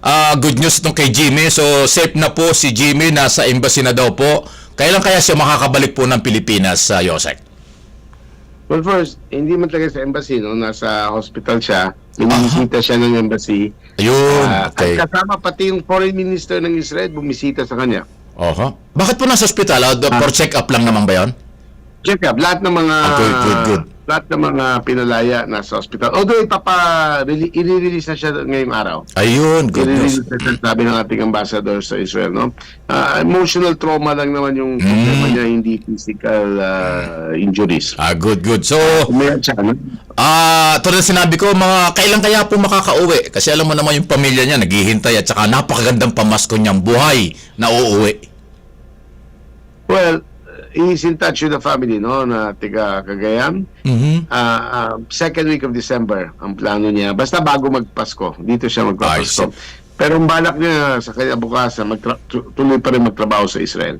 ah, good news itong kay Jimmy. So, safe na po si Jimmy, nasa embassy na daw po. Kailan kaya siya makakabalik po ng Pilipinas, sa Yosek? Well, first, hindi man talaga sa embassy, no? Nasa hospital siya. Binimisita siya ng embassy. Ayun, Ah, okay. At kasama pati yung foreign minister ng Israel bumisita sa kanya. Oho. Bakit po nasa ospital? Ah, for check-up lang naman ba yun? Check up, lahat ng mga Ah, good, good, good. lahat ng mga pinalaya nasa hospital. Although ipapa i-release na siya ngayong araw. Ayun, good news. I-release na siya, sabi ng ating ambassador sa Israel, no? Ah, emotional trauma lang naman yung Mm. problema niya, hindi physical ah, injuries. Ah, good, good. So, Umayat siya, no? Ah, tulad na sinabi ko, mga kailan kaya po makakauwi? Kasi alam mo naman yung pamilya niya naghihintay at saka napakagandang pamasko niyang buhay na uuwi. Well, he's in touch with the family, no? Na tiga Cagayan. Mhm. Ah, ah, second week of December ang plano niya. Basta bago magpasko, dito siya magpapasko. Pero ang balak niya sa kanya bukas, magtra- tu- tuloy pa rin magtrabaho sa Israel.